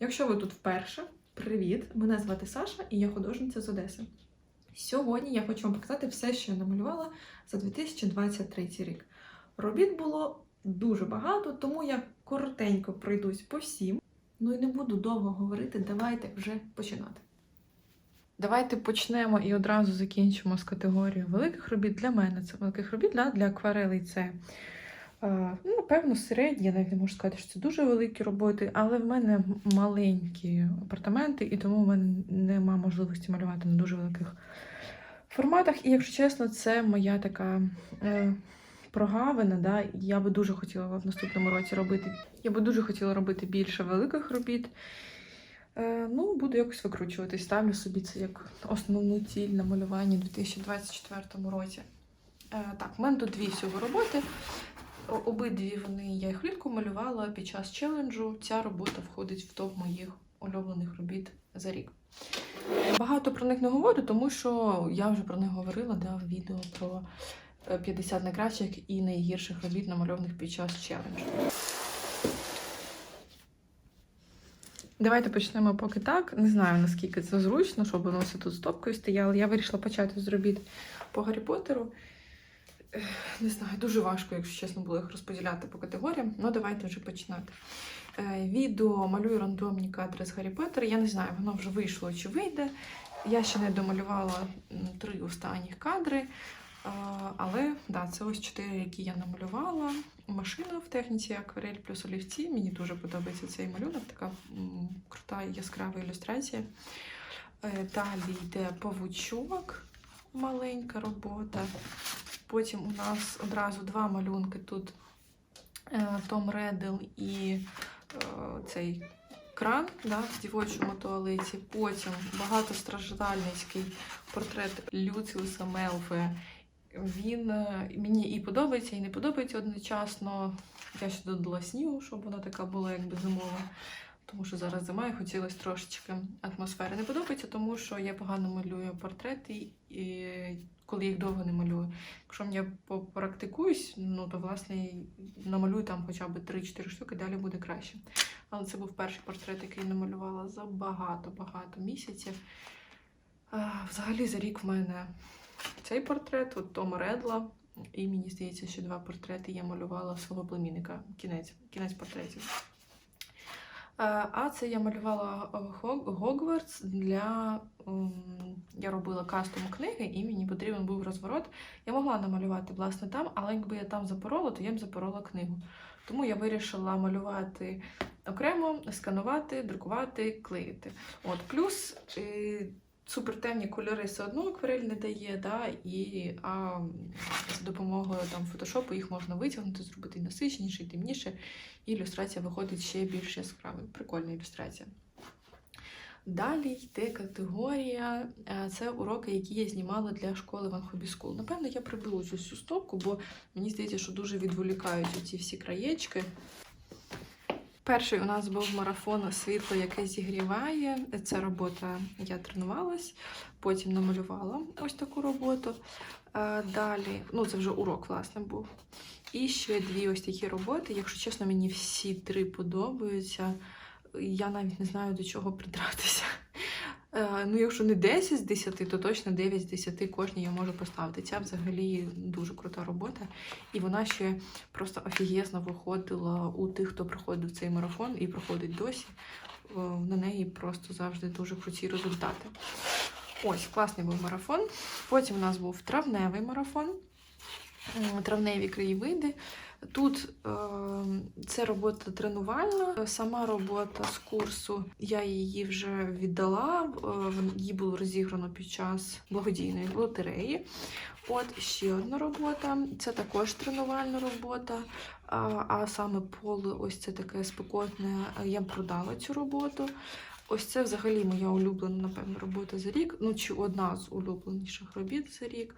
Якщо ви тут вперше, привіт! Мене звати Саша і я художниця з Одеси. Сьогодні я хочу вам показати все, що я намалювала за 2023 рік. Робіт було дуже багато, тому я коротенько пройдусь по всім. Ну і не буду довго говорити, давайте вже починати. Давайте почнемо і одразу закінчимо з категорією великих робіт. Для мене це великих робіт, для, для акварелей це ну, напевно середні. Я навіть не можу сказати, що це дуже великі роботи, але в мене маленькі апартаменти, і тому в мене нема можливості малювати на дуже великих форматах. І якщо чесно, це моя така. Е, Прогавина, да, я би дуже хотіла в наступному році робити. Я би дуже хотіла робити більше великих робіт. Е, ну, буду якось викручуватись. Ставлю собі це як основну ціль на малюванні у 2024 році. Е, так, в мене тут дві всього роботи. Обидві вони я їх влітку малювала під час челенджу. Ця робота входить в топ моїх улюблених робіт за рік. Багато про них не говорю, тому що я вже про них говорила да, в відео про е, 50 найкращих і найгірших робіт, намальованих під час челенджу. Давайте почнемо поки так. Не знаю, наскільки це зручно, щоб воно все тут стопкою стояло. Я вирішила почати з робіт по Гаррі Поттеру. Не знаю, дуже важко, якщо чесно, було їх розподіляти по категоріям. Ну, давайте вже починати. Е, Відео малюю рандомні кадри з Гаррі Поттера. Я не знаю, воно вже вийшло чи вийде. Я ще не домалювала три останніх кадри. Але да, це ось чотири, які я намалювала. Машина в техніці акварель плюс олівці. Мені дуже подобається цей малюнок, така крута яскрава ілюстрація. Е, Далі йде павучок, маленька робота. Потім у нас одразу два малюнки. Тут е, Том Реддл і е, цей кран да, в дівочому туалеті. Потім багатостраждальницький портрет Люціуса Мелфе. Він е, мені і подобається, і не подобається одночасно. Я ще додала снігу, щоб вона така була якби зимова. Тому що зараз зима і хотілося трошечки атмосфери. Не подобається, тому що я погано малюю портрети, і коли їх довго не малюю. Якщо я попрактикуюсь, ну то власне намалюю там хоча б 3-4 штуки, далі буде краще. Але це був перший портрет, який я намалювала за багато-багато місяців. А, Взагалі за рік в мене цей портрет, от Тома Редла. І мені здається, що два портрети я малювала свого племінника. Кінець, кінець портретів. А це я малювала е, Гогвартс для. Я робила кастом книги, і мені потрібен був розворот. Я могла намалювати власне там, але якби я там запорола, то я б запорола книгу. Тому я вирішила малювати окремо, сканувати, друкувати, клеїти. От плюс е, супертемні кольори все одно акварель не дає, да, і а, з допомогою там фотошопу їх можна витягнути, зробити і насиченіше, і темніше, і ілюстрація виходить ще більш яскравою. Прикольна ілюстрація. Далі йде категорія. е, Це уроки, які я знімала для школи Ван Хобі Скул. Напевно, я приберу цю всю стопку, бо мені здається, що дуже відволікають ці всі краєчки. Перший у нас був марафон світло, яке зігріває. Це робота я тренувалась, потім намалювала ось таку роботу. Е, Далі, ну це вже урок, власне, був. І ще дві ось такі роботи. Якщо чесно, мені всі три подобаються. Я навіть не знаю до чого придратися. Е, Ну, якщо не 10 з 10, то точно 9 з 10 кожній я можу поставити. Ця взагалі дуже крута робота. І вона ще просто офігезно виходила у тих, хто проходив цей марафон і проходить досі. Е, На неї просто завжди дуже круті результати. Ось, класний був марафон. Потім у нас був травневий марафон, травневі краєвиди. Тут е, це робота тренувальна. Сама робота з курсу я її вже віддала. е, Її було розіграно під час благодійної лотереї. От ще одна робота. Це також тренувальна робота. А, а саме поле, ось це таке спекотне. Я продала цю роботу. Ось це взагалі моя улюблена, напевно, робота за рік. Ну, чи одна з улюбленіших робіт за рік.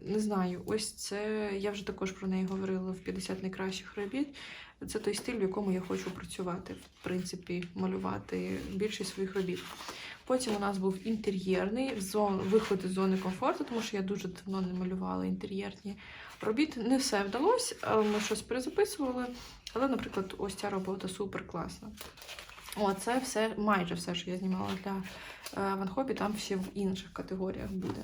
Не знаю, ось це. Я вже також про неї говорила в 50 найкращих робіт. Це той стиль, в якому я хочу працювати, в принципі, малювати більшість своїх робіт. Потім у нас був інтер'єрний зон, виход із зони комфорту, тому що я дуже давно не малювала інтер'єрні робіт. Не все вдалося, ми щось перезаписували. Але, наприклад, ось ця робота супер класна. О, це все, майже все, що я знімала для е, Ванхобі, там ще в інших категоріях буде.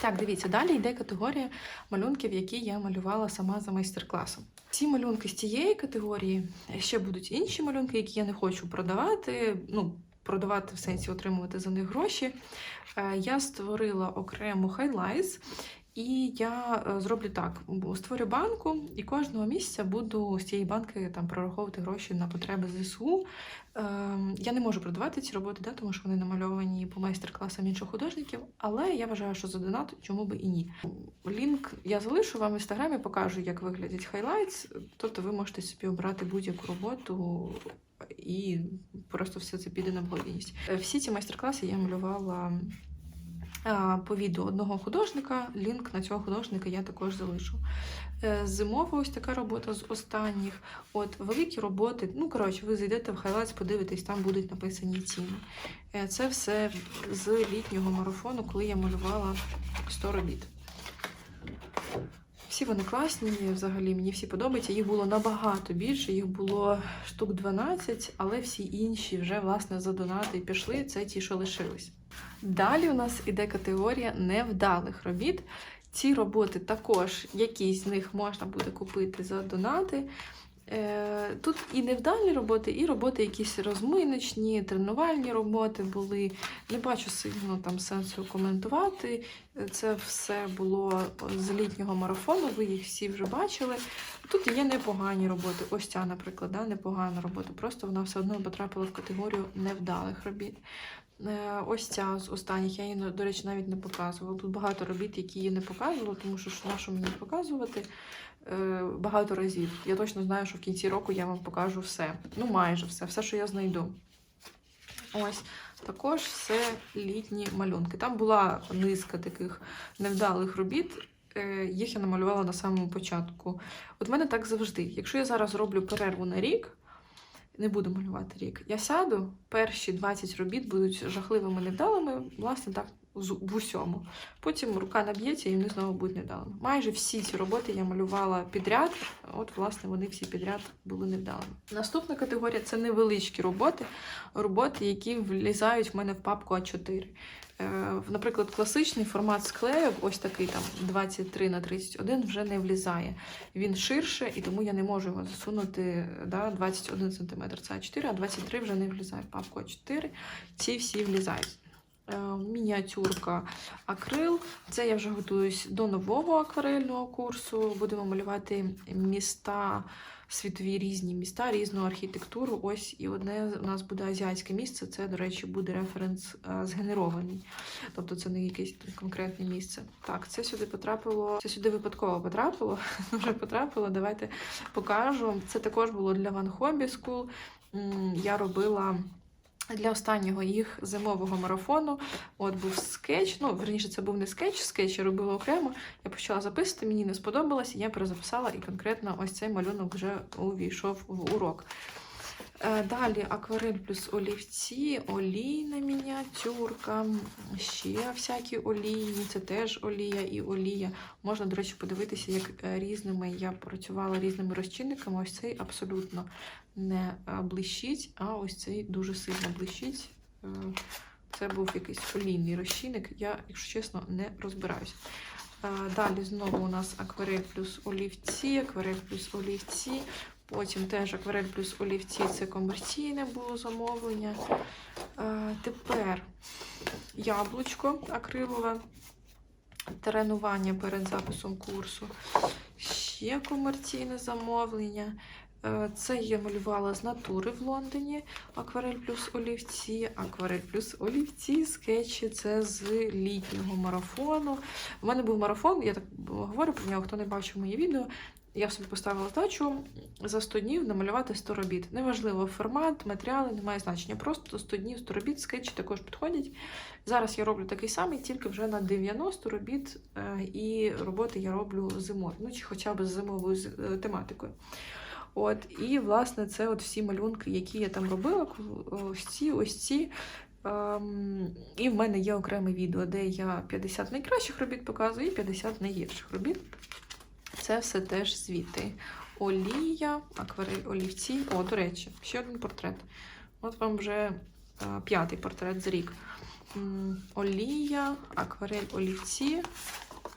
Так, дивіться, далі йде категорія малюнків, які я малювала сама за майстер-класом. Ці малюнки з цієї категорії ще будуть інші малюнки, які я не хочу продавати. Ну, продавати в сенсі отримувати за них гроші. Е, Я створила окремо хайлайтс, і я е, зроблю так: створю банку, і кожного місяця буду з цієї банки там прораховувати гроші на потреби ЗСУ. Ем, Я не можу продавати ці роботи, да, тому що вони намальовані по майстер-класам інших художників, але я вважаю, що за донат чому би і ні. Лінк я залишу вам в інстаграмі, покажу, як виглядять хайлайтс. Тобто ви можете собі обрати будь-яку роботу. І просто все це піде на благодійність. Е, Всі ці майстер-класи я малювала по відео одного художника. Лінк на цього художника я також залишу. Е, Зимова ось така робота з останніх. От великі роботи. Ну, коротше, ви зайдете в хайлайтс, подивитесь, там будуть написані ціни. Е, Це все з літнього марафону, коли я малювала 100 робіт. Всі вони класні, взагалі мені всі подобаються. Їх було набагато більше, їх було штук 12, але всі інші вже власне за донати пішли. Це ті, що лишились. Далі у нас іде категорія невдалих робіт. Ці роботи також, якісь з них можна буде купити за донати. Е, Тут і невдалі роботи, і роботи якісь розминочні, тренувальні роботи були. Не бачу сильно там сенсу коментувати. Це все було з літнього марафону, ви їх всі вже бачили. Тут є непогані роботи. Ось ця, наприклад, да, непогана робота. Просто вона все одно потрапила в категорію невдалих робіт. Е, Ось ця з останніх, я її, до речі, навіть не показувала. Тут багато робіт, які я не показувала, тому що на що мені показувати е, багато разів. Я точно знаю, що в кінці року я вам покажу все. Ну, майже все, все, що я знайду. Ось також все літні малюнки. Там була низка таких невдалих робіт. е, Їх я намалювала на самому початку. От в мене так завжди. Якщо я зараз роблю перерву на рік, не буду малювати рік. Я сяду, перші 20 робіт будуть жахливими невдалими, власне, так в усьому. Потім рука наб'ється і вони знову будуть невдалими. Майже всі ці роботи я малювала підряд, от, власне, вони всі підряд були невдалими. Наступна категорія це невеличкі роботи, роботи, які влізають в мене в папку А4. Е, Наприклад, класичний формат склею, ось такий там 23 на 31 вже не влізає. Він ширше, і тому я не можу його засунути да, 21 см. Це А4, а 23 вже не влізає в папку А4. Ці всі влізають. Е, Мініатюрка акрил. Це я вже готуюсь до нового акварельного курсу. Будемо малювати міста, світові різні міста, різну архітектуру. Ось і одне у нас буде азіатське місце. Це, до речі, буде референс е, згенерований. Тобто це не якесь конкретне місце. Так, це сюди потрапило. Це сюди випадково потрапило. Вже потрапило. Давайте покажу. Це також було для One Hobby School. Я робила. Для останнього їх зимового марафону от був скетч. Ну, верніше, це був не скетч, скетч я робила окремо. Я почала записувати, мені не сподобалось, я перезаписала, і конкретно ось цей малюнок вже увійшов в урок. Е, Далі акварель плюс олівці, олійна мініатюрка, ще всякі олійні, це теж олія і олія. Можна, до речі, подивитися, як е, різними я працювала різними розчинниками. Ось цей абсолютно не е, блищить, а ось цей дуже сильно блищить. Це був якийсь олійний розчинник. Я, якщо чесно, не розбираюсь. Далі знову у нас акварель плюс олівці, акварель плюс олівці. Потім теж акварель плюс олівці це комерційне було замовлення. Е, Тепер яблучко акрилове, тренування перед записом курсу. Ще комерційне замовлення. Е, Це я малювала з натури в Лондоні. Акварель плюс олівці, акварель плюс олівці, скетчі. Це з літнього марафону. У мене був марафон, я так говорю про нього, хто не бачив моє відео. Я собі поставила задачу за 100 днів намалювати 100 робіт. Неважливо формат, матеріали, немає значення. Просто 100 днів, 100 робіт, скетчі також підходять. Зараз я роблю такий самий, тільки вже на 90 робіт, е, і роботи я роблю зимою, ну чи хоча б з зимовою е, тематикою. От, і, власне, це от всі малюнки, які я там робила, ось ці, ось ці. Ем, і в мене є окреме відео, де я 50 найкращих робіт показую і 50 найгірших робіт. Це все теж звідти. Олія, акварель олівці. О, до речі, ще один портрет. От вам вже е, п'ятий портрет за рік. Олія, акварель олівці.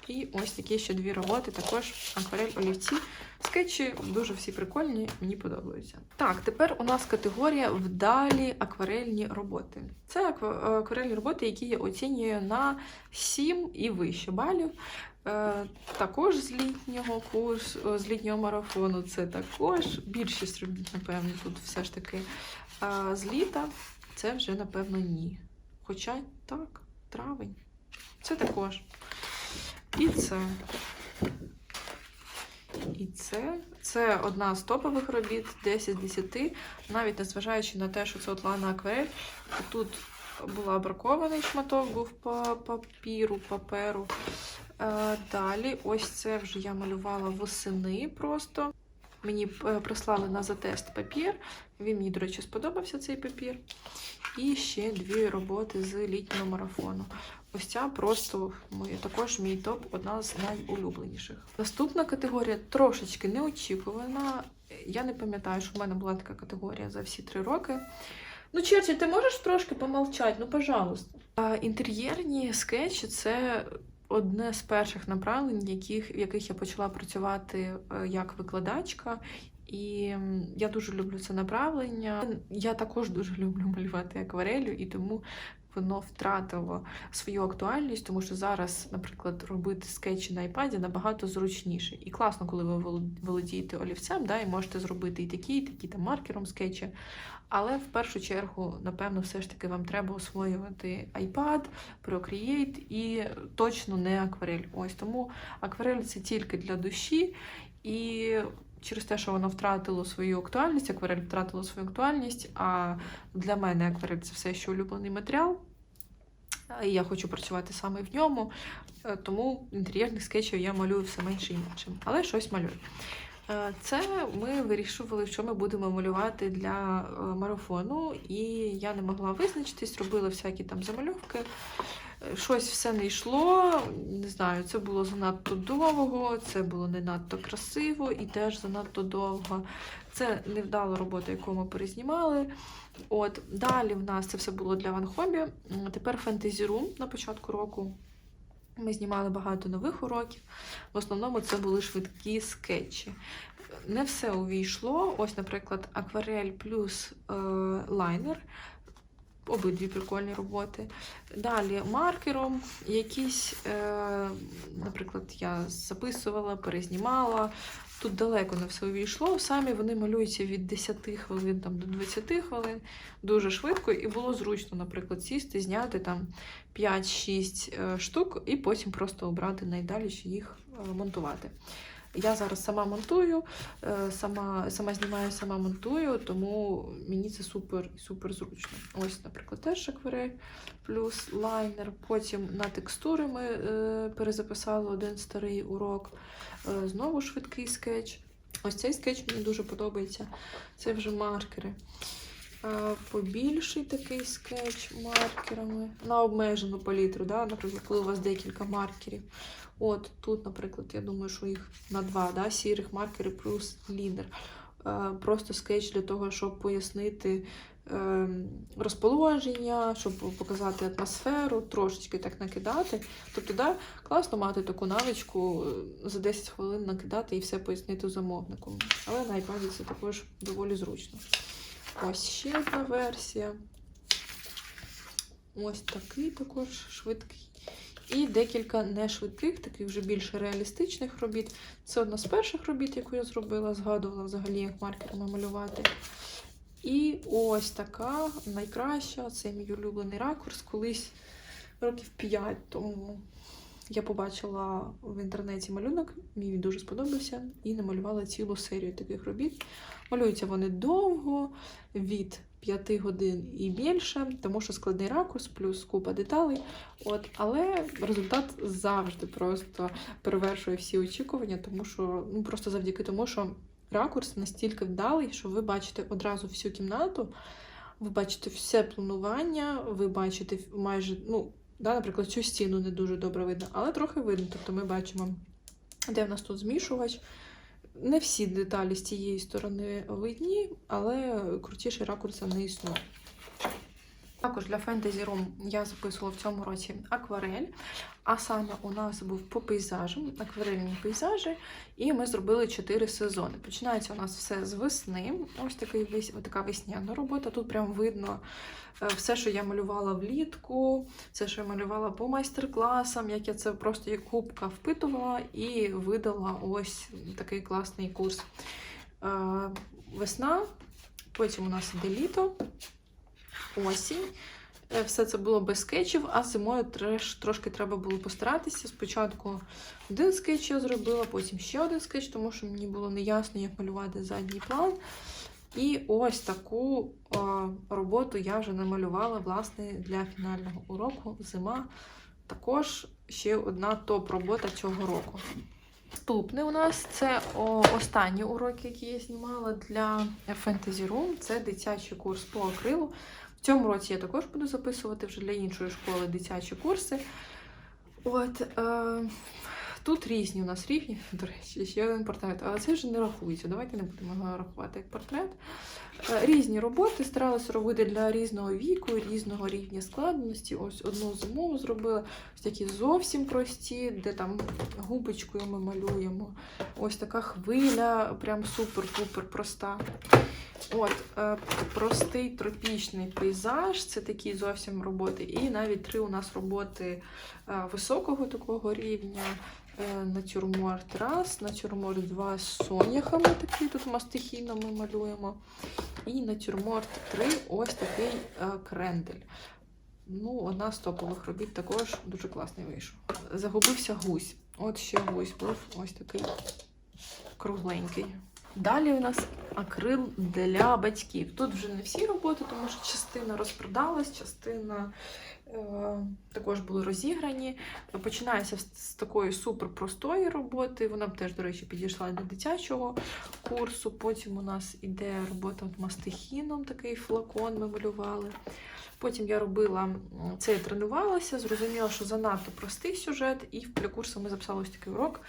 І ось такі ще дві роботи, також акварель олівці. Скетчі дуже всі прикольні, мені подобаються. Так, тепер у нас категорія вдалі акварельні роботи. Це акварельні роботи, які я оцінюю на 7 і вище балів. Е, також з літнього курсу, з літнього марафону це також більшість робіт, напевно, тут все ж таки. А з літа це вже, напевно, ні. Хоча так, травень. Це також. І це. І це. Це одна з топових робіт, 10 з 10, навіть незважаючи на те, що це отлана Акварель. Тут була бракований шматок, був по папіру, паперу. Е, Далі, ось це вже я малювала восени просто. Мені е, прислали на затест папір. Він мені, до речі, сподобався цей папір. І ще дві роботи з літнього марафону. Ось ця просто моя, також мій топ, одна з найулюбленіших. Наступна категорія трошечки неочікувана. Я не пам'ятаю, що в мене була така категорія за всі три роки. Ну, Черчі, ти можеш трошки помовчати? Ну, пожалуйста. Інтер'єрні скетчі це одне з перших направлень, яких, в яких я почала працювати е, як викладачка. І я дуже люблю це направлення. Я також дуже люблю малювати акварелю, і тому воно втратило свою актуальність, тому що зараз, наприклад, робити скетчі на iPad набагато зручніше. І класно, коли ви володієте олівцем, да, і можете зробити і такі, і такі там маркером скетчі. Але в першу чергу, напевно, все ж таки вам треба освоювати iPad, Procreate і точно не акварель. Ось тому акварель це тільки для душі, і через те, що воно втратило свою актуальність, акварель втратила свою актуальність. А для мене акварель це все ще улюблений матеріал. І я хочу працювати саме в ньому, Е, тому інтер'єрних скетчів я малюю все менше і менше, але щось малюю. Е, Це ми вирішували, що ми будемо малювати для е, марафону, і я не могла визначитись, робила всякі там замальовки. Щось все не йшло. Не знаю, це було занадто довго, це було не надто красиво і теж занадто довго. Це невдала робота, яку ми перезнімали. От далі в нас це все було для Ван Хобі. Тепер Fantasy на початку року. Ми знімали багато нових уроків. В основному це були швидкі скетчі. Не все увійшло. Ось, наприклад, акварель плюс е, лайнер. Обидві прикольні роботи. Далі маркером якісь, е, наприклад, я записувала, перезнімала. Тут далеко не все увійшло. Самі вони малюються від 10 хвилин там, до 20 хвилин дуже швидко, і було зручно, наприклад, сісти, зняти там 5-6 е, штук і потім просто обрати найдалі, їх е, монтувати. Я зараз сама монтую, е, сама, сама знімаю, сама монтую, тому мені це супер супер зручно. Ось, наприклад, теж акварель плюс лайнер. Потім на текстури ми е, перезаписали один старий урок. Е, знову швидкий скетч. Ось цей скетч мені дуже подобається. Це вже маркери. Побільший такий скетч маркерами на обмежену палітру, да? наприклад, коли у вас декілька маркерів. От тут, наприклад, я думаю, що їх на два да? сірих маркери плюс лінер. Е, Просто скетч для того, щоб пояснити е, розположення, щоб показати атмосферу, трошечки так накидати. Тобто, да, класно мати таку навичку е, за 10 хвилин накидати і все пояснити замовнику. Але на iPad це також доволі зручно. Ось ще одна версія. Ось такий також швидкий. І декілька нешвидких, таких вже більш реалістичних робіт. Це одна з перших робіт, яку я зробила, згадувала взагалі, як маркерами малювати. І ось така найкраща, це мій улюблений ракурс. Колись років 5 тому я побачила в інтернеті малюнок, мені він дуже сподобався, і намалювала цілу серію таких робіт. Малюються вони довго, від 5 годин і більше, тому що складний ракурс, плюс купа деталей. От, але результат завжди просто перевершує всі очікування, тому що ну просто завдяки тому, що ракурс настільки вдалий, що ви бачите одразу всю кімнату, ви бачите все планування, ви бачите майже, ну, да, наприклад, цю стіну не дуже добре видно, але трохи видно. Тобто ми бачимо, де в нас тут змішувач. Не всі деталі з цієї сторони видні, але крутіший ракурса не існує. Також для Fantasy Room я записувала в цьому році акварель, а саме у нас був по пейзажам, акварельні пейзажі, і ми зробили 4 сезони. Починається у нас все з весни. Ось такий весь, така весняна робота. Тут прям видно е, все, що я малювала влітку, все, що я малювала по майстер-класам, як я це просто як кубка впитувала і видала ось такий класний курс. Е, Весна, потім у нас іде літо осінь. Е, Все це було без скетчів, а зимою треш, трошки треба було постаратися. Спочатку один скетч я зробила, потім ще один скетч, тому що мені було неясно, як малювати задній план. І ось таку е, роботу я вже намалювала власне для фінального уроку зима. Також ще одна топ-робота цього року. Наступний у нас це о, останні уроки, які я знімала для Fantasy Room. Це дитячий курс по акрилу. Цьому році я також буду записувати вже для іншої школи дитячі курси. От, е, тут різні у нас рівні, до речі, ще один портрет, але це вже не рахується. Давайте не будемо його рахувати як портрет. Е, різні роботи старалися робити для різного віку, різного рівня складності. Ось одну зимову зробила, ось такі зовсім прості, де там губочкою ми малюємо. Ось така хвиля, прям супер-пупер проста. От, е, простий тропічний пейзаж, це такі зовсім роботи. І навіть три у нас роботи е, високого такого рівня. Натюрморт раз, натюрморт два з соняхами, такий тут мастихіно ми малюємо. І натюрморт 3 ось такий е, крендель. Ну, одна з топових робіт також дуже класний вийшов. Загубився гусь. От ще гусь був ось такий кругленький. Далі у нас акрил для батьків. Тут вже не всі роботи, тому що частина розпродалась, частина також були розіграні. Починається з, такої суперпростої роботи. Вона б теж, до речі, підійшла до дитячого курсу. Потім у нас іде робота з мастихіном, такий флакон ми малювали. Потім я робила це, я тренувалася, зрозуміла, що занадто простий сюжет, і для курсу ми записали ось такий урок.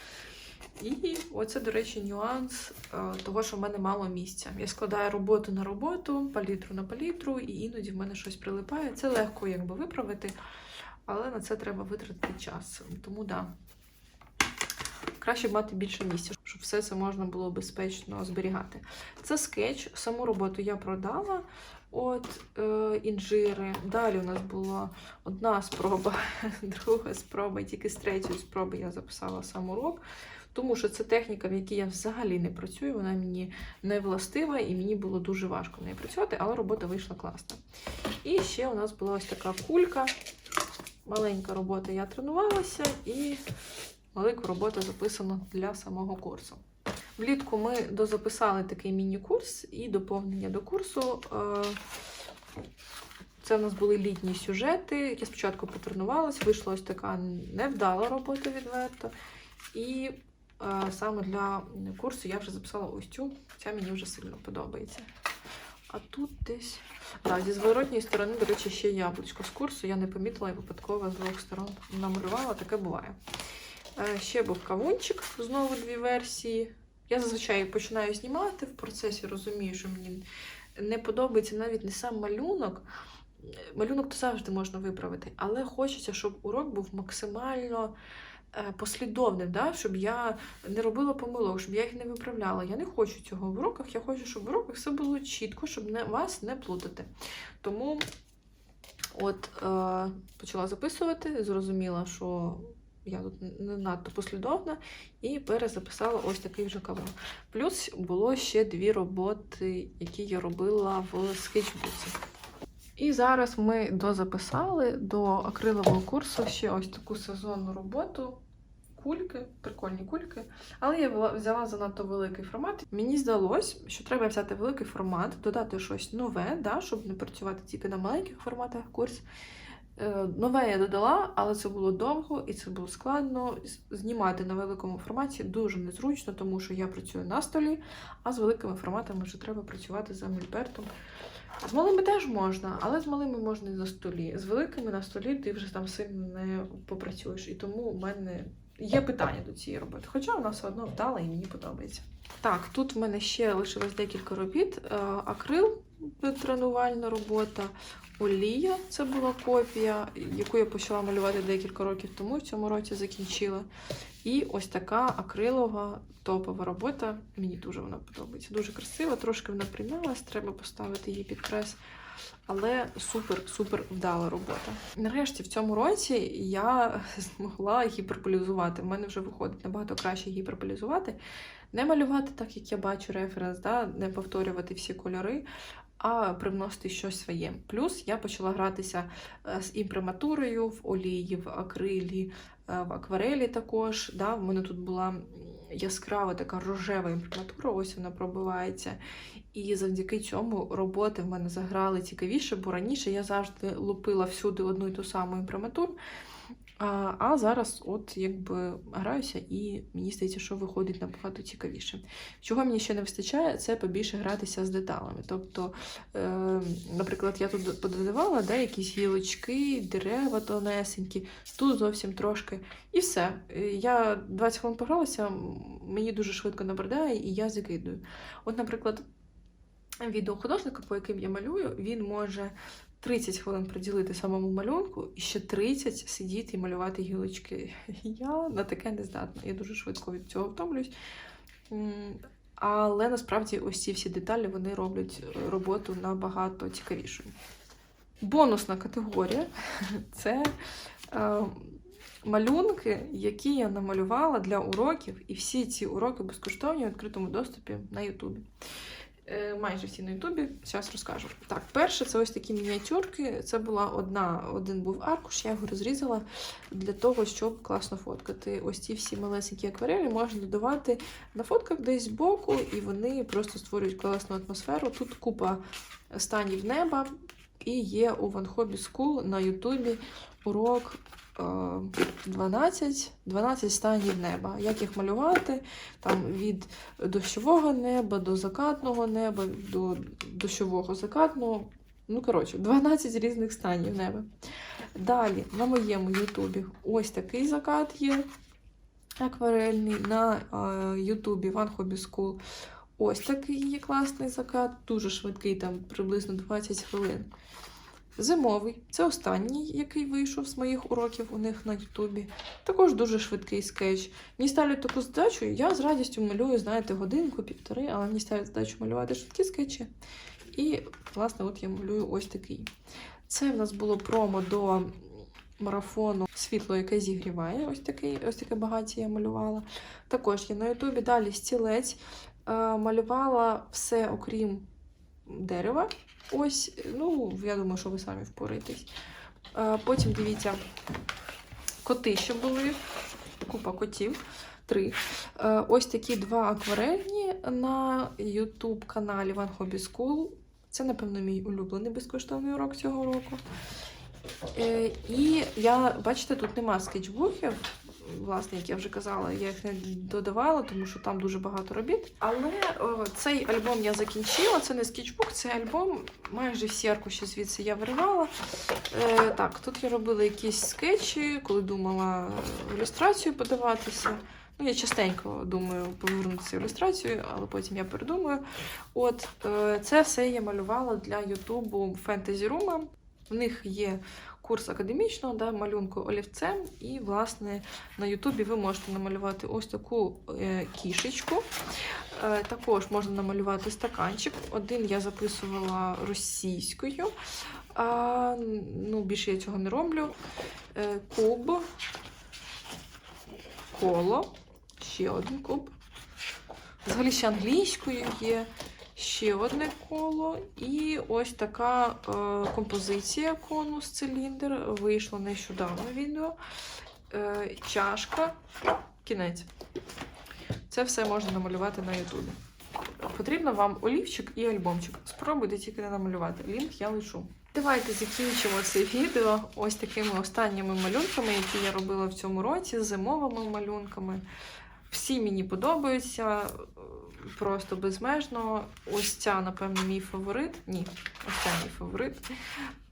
І оце, до речі, нюанс е, того, що в мене мало місця. Я складаю роботу на роботу, палітру на палітру, і іноді в мене щось прилипає. Це легко якби виправити, але на це треба витратити час. Тому да. Краще мати більше місця, щоб все це можна було безпечно зберігати. Це скетч, саму роботу я продала. От е, інжири. Далі у нас була одна спроба, друга спроба, тільки з третьої спроби я записала сам урок. Тому що це техніка, в якій я взагалі не працюю, вона мені не властива, і мені було дуже важко в неї працювати, але робота вийшла класна. І ще у нас була ось така кулька. Маленька робота я тренувалася, і велика робота записана для самого курсу. Влітку ми дозаписали такий міні-курс і доповнення до курсу. Е, Це в нас були літні сюжети. Я спочатку потренувалась, вийшла ось така невдала робота відверто. І саме для курсу я вже записала ось цю. Ця мені вже сильно подобається. А тут десь. Да, зі зворотньої сторони, до речі, ще яблучко з курсу. Я не помітила і випадково з двох сторон намалювала, таке буває. Е, Ще був кавунчик, знову дві версії. Я зазвичай починаю знімати в процесі, розумію, що мені не подобається навіть не сам малюнок. Малюнок то завжди можна виправити, але хочеться, щоб урок був максимально е, послідовним, да? щоб я не робила помилок, щоб я їх не виправляла. Я не хочу цього в уроках, я хочу, щоб в уроках все було чітко, щоб не, вас не плутати. Тому от е, почала записувати, зрозуміла, що я тут не надто послідовна, і перезаписала ось такий вже кавер. Плюс було ще дві роботи, які я робила в скетчбуці. І зараз ми дозаписали до акрилового курсу ще ось таку сезонну роботу. Кульки, прикольні кульки. Але я взяла занадто великий формат. Мені здалось, що треба взяти великий формат, додати щось нове, да, щоб не працювати тільки на маленьких форматах курс. Е, Нове я додала, але це було довго і це було складно. Знімати на великому форматі дуже незручно, тому що я працюю на столі, а з великими форматами вже треба працювати за мольбертом. З малими теж можна, але з малими можна і на столі. З великими на столі ти вже там сильно не попрацюєш. І тому у мене є питання до цієї роботи. Хоча вона все одно вдала і мені подобається. Так, тут в мене ще лишилось декілька робіт. Е, Акрил тренувальна робота, олія це була копія, яку я почала малювати декілька років тому, в цьому році закінчила. І ось така акрилова топова робота. Мені дуже вона подобається. Дуже красива, трошки вона примялась, треба поставити її під прес. Але супер-супер вдала робота. Нарешті в цьому році я змогла гіперполізувати. У мене вже виходить набагато краще гіперполізувати. Не малювати так, як я бачу референс, да? не повторювати всі кольори, а привносити щось своє. Плюс я почала гратися е, з імприматурою в олії, в акрилі, е, в акварелі також. Да? В мене тут була яскрава така рожева імприматура, ось вона пробивається. І завдяки цьому роботи в мене заграли цікавіше, бо раніше я завжди лупила всюди одну і ту саму імприматуру. А, а зараз, от якби граюся, і мені здається, що виходить набагато цікавіше. Чого мені ще не вистачає, це побільше гратися з деталями. Тобто, е, наприклад, я тут пододавала да, якісь гілочки, дерева тонесенькі, тут зовсім трошки. І все. Е, Я 20 хвилин погралася, мені дуже швидко набридає, і я закидую. От, наприклад, відео художника, по яким я малюю, він може 30 хвилин приділити самому малюнку і ще 30 сидіти і малювати гілочки. Я на таке не здатна. Я дуже швидко від цього втомлююсь. Але насправді ось ці всі деталі вони роблять роботу набагато цікавішою. Бонусна категорія це е, малюнки, які я намалювала для уроків, і всі ці уроки безкоштовні в відкритому доступі на Ютубі. Е, майже всі на Ютубі. Зараз розкажу. Так, перше, це ось такі мініатюрки. Це була одна, один був аркуш, я його розрізала для того, щоб класно фоткати. Ось ці всі малесенькі акварелі можна додавати на фотках десь збоку, і вони просто створюють класну атмосферу. Тут купа станів неба, і є у Hobby School на Ютубі урок. Е, 12, 12 станів неба. Як їх малювати? Там від дощового неба до закатного неба, до дощового закатного. Ну, коротше, 12 різних станів неба. Далі, на моєму Ютубі ось такий закат є акварельний. На е, Ютубі One Hobby School ось такий є класний закат, дуже швидкий, там приблизно 20 хвилин. Зимовий це останній, який вийшов з моїх уроків у них на Ютубі. Також дуже швидкий скетч. Мені ставлять таку задачу, я з радістю малюю, знаєте, годинку, півтори, але мені ставлять задачу малювати швидкі скетчі. І, власне, от я малюю ось такий. Це в нас було промо до марафону світло, яке зігріває. Ось такий, ось таке багаття я малювала. Також є на Ютубі. Далі стілець. Е, малювала все окрім дерева. Ось, ну, я думаю, що ви самі впораєтесь. Е, Потім дивіться, коти ще були, купа котів. Три. Е, Ось такі два акварельні на YouTube каналі One Hobby School. Це, напевно, мій улюблений безкоштовний урок цього року. Е, І я, бачите, тут нема скетчбуків. Власне, як я вже казала, я їх не додавала, тому що там дуже багато робіт. Але о, цей альбом я закінчила. Це не скетчбук, це альбом. Майже всі аркуші звідси я виривала. Е, так, тут я робила якісь скетчі, коли думала ілюстрацію подаватися. Ну, я частенько думаю повернутися в ілюстрацію, але потім я передумаю. От е, це все я малювала для Ютубу Fantasy Room. В них є курс академічного да, малюнку олівцем, і, власне, на Ютубі ви можете намалювати ось таку е, кішечку. Е, також можна намалювати стаканчик. Один я записувала російською, а, ну, більше я цього не роблю. Е, куб, коло, ще один куб. Взагалі ще англійською є ще одне коло. І ось така е, композиція конус циліндр. Вийшло нещодавно відео. Е, чашка, кінець. Це все можна намалювати на Ютубі. Потрібно вам олівчик і альбомчик. Спробуйте тільки не намалювати. Лінк я лишу. Давайте закінчимо це відео ось такими останніми малюнками, які я робила в цьому році, зимовими малюнками. Всі мені подобаються. Просто безмежно. Ось ця, напевно, мій фаворит. Ні, ось ця мій фаворит.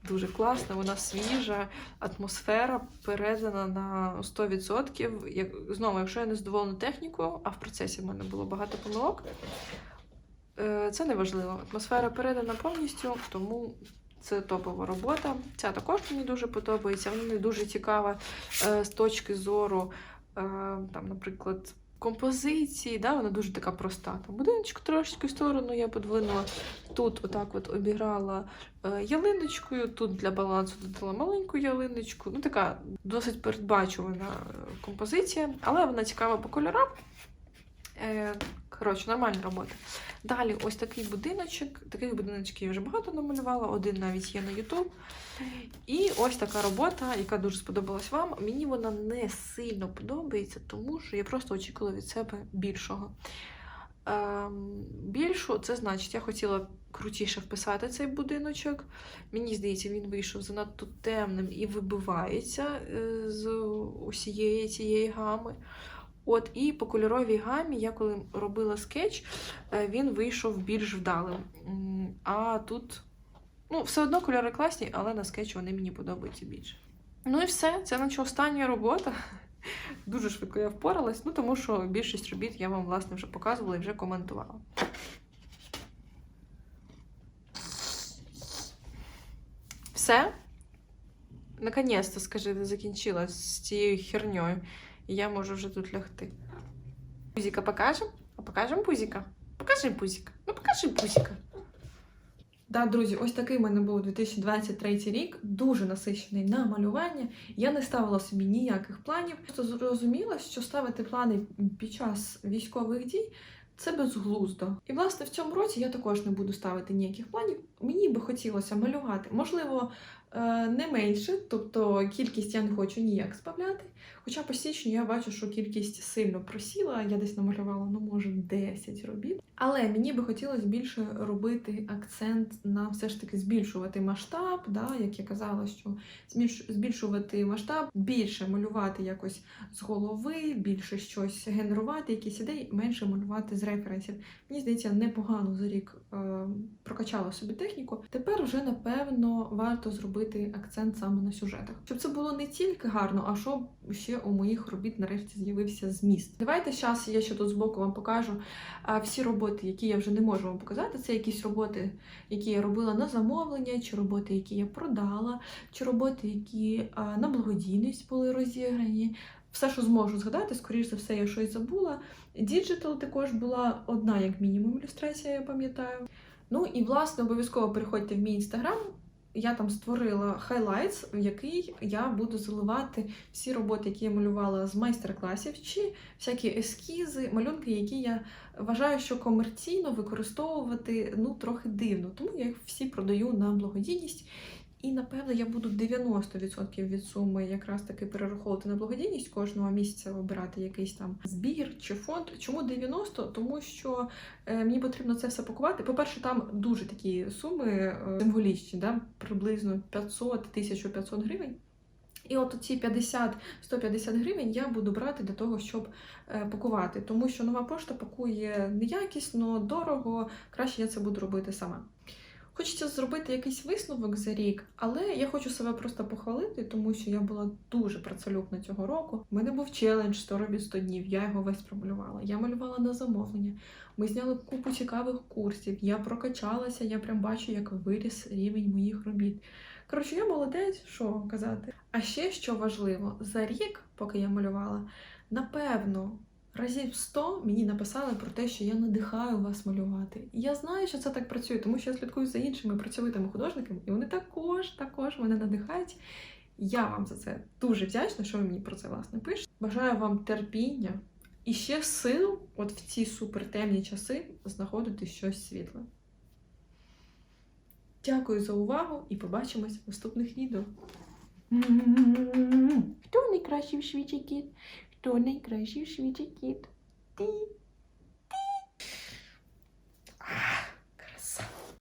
Дуже класна, вона свіжа, атмосфера передана на 100%. Як, знову, якщо я не задоволена технікою, а в процесі в мене було багато помилок, е, це не важливо. Атмосфера передана повністю, тому це топова робота. Ця також мені дуже подобається. Вона не дуже цікава е, з точки зору, е, там, наприклад, композиції. Да? Вона дуже така проста. Там будиночку трошечки в сторону я подвинула. Тут отак от обіграла е, ялиночкою, тут для балансу додала маленьку ялиночку. Ну, така досить передбачувана е, композиція, але вона цікава по кольорам. Е, Коротше, нормальна робота. Далі ось такий будиночок. Таких будиночків я вже багато намалювала, один навіть є на YouTube. І ось така робота, яка дуже сподобалась вам. Мені вона не сильно подобається, тому що я просто очікувала від себе більшого. Ем, більшу, це значить, я хотіла крутіше вписати цей будиночок. Мені здається, він вийшов занадто темним і вибивається е, з усієї цієї гами. От, і по кольоровій гамі, я коли робила скетч, е, він вийшов більш вдалим. А тут, ну, все одно кольори класні, але на скетч вони мені подобаються більше. Ну і все, це наче остання робота. Дуже швидко я впоралась, ну тому що більшість робіт я вам, власне, вже показувала і вже коментувала. Все. Наконець-то, скажи, ти закінчила з цією херньою. І я можу вже тут лягти. Пузіка покажемо? А покажемо пузіка? Покажи пузіка. Ну покажи пузіка. Да, друзі, ось такий в мене був 2023 рік, дуже насичений на малювання. Я не ставила собі ніяких планів. Просто зрозуміла, що ставити плани під час військових дій це безглуздо. І власне в цьому році я також не буду ставити ніяких планів. Мені би хотілося малювати, можливо, не менше, тобто кількість я не хочу ніяк збавляти. Хоча по січню я бачу, що кількість сильно просіла, я десь намалювала, ну, може, 10 робіт. Але мені би хотілося більше робити акцент на все ж таки збільшувати масштаб, да, як я казала, що збільшувати масштаб, більше малювати якось з голови, більше щось генерувати, якісь ідеї, менше малювати з референсів. Мені здається, непогано за рік е, прокачала собі техніку. Тепер вже напевно варто зробити акцент саме на сюжетах, щоб це було не тільки гарно, а щоб ще у моїх робіт нарешті з'явився зміст. Давайте зараз я ще тут збоку вам покажу всі роботи, які я вже не можу вам показати. Це якісь роботи, які я робила на замовлення, чи роботи, які я продала, чи роботи, які на благодійність були розіграні. Все, що зможу згадати, скоріш за все, я щось забула. Діджитал також була одна, як мінімум, ілюстрація, я пам'ятаю. Ну і власне обов'язково переходьте в мій інстаграм. Я там створила хайлайтс, в який я буду заливати всі роботи, які я малювала з майстер-класів, чи всякі ескізи, малюнки, які я вважаю, що комерційно використовувати ну трохи дивно. Тому я їх всі продаю на благодійність. І напевно я буду 90% від суми якраз таки перераховувати на благодійність кожного місяця обирати якийсь там збір чи фонд. Чому 90? Тому що е, мені потрібно це все пакувати. По-перше, там дуже такі суми е, символічні, да? приблизно 500 1500 гривень. І от ці 50-150 гривень я буду брати для того, щоб е, пакувати, тому що нова пошта пакує неякісно, дорого. Краще я це буду робити сама. Хочеться зробити якийсь висновок за рік, але я хочу себе просто похвалити, тому що я була дуже працелюбна цього року. У мене був челендж 100 робіт 100 днів, я його весь промалювала. Я малювала на замовлення. Ми зняли купу цікавих курсів. Я прокачалася, я прям бачу, як виріс рівень моїх робіт. Коротше, я молодець, що казати. А ще що важливо, за рік, поки я малювала, напевно. Разів 100 мені написали про те, що я надихаю вас малювати. І я знаю, що це так працює, тому що я слідкую за іншими працьовитими художниками, і вони також, також мене надихають. Я вам за це дуже вдячна, що ви мені про це власне пишете. Бажаю вам терпіння і ще сил, от в ці супертемні часи, знаходити щось світле. Дякую за увагу і побачимось в наступних відео. Хто найкращий в світі кіт? Tony Crush, you sweetie kid. Tea. Tea. Ah.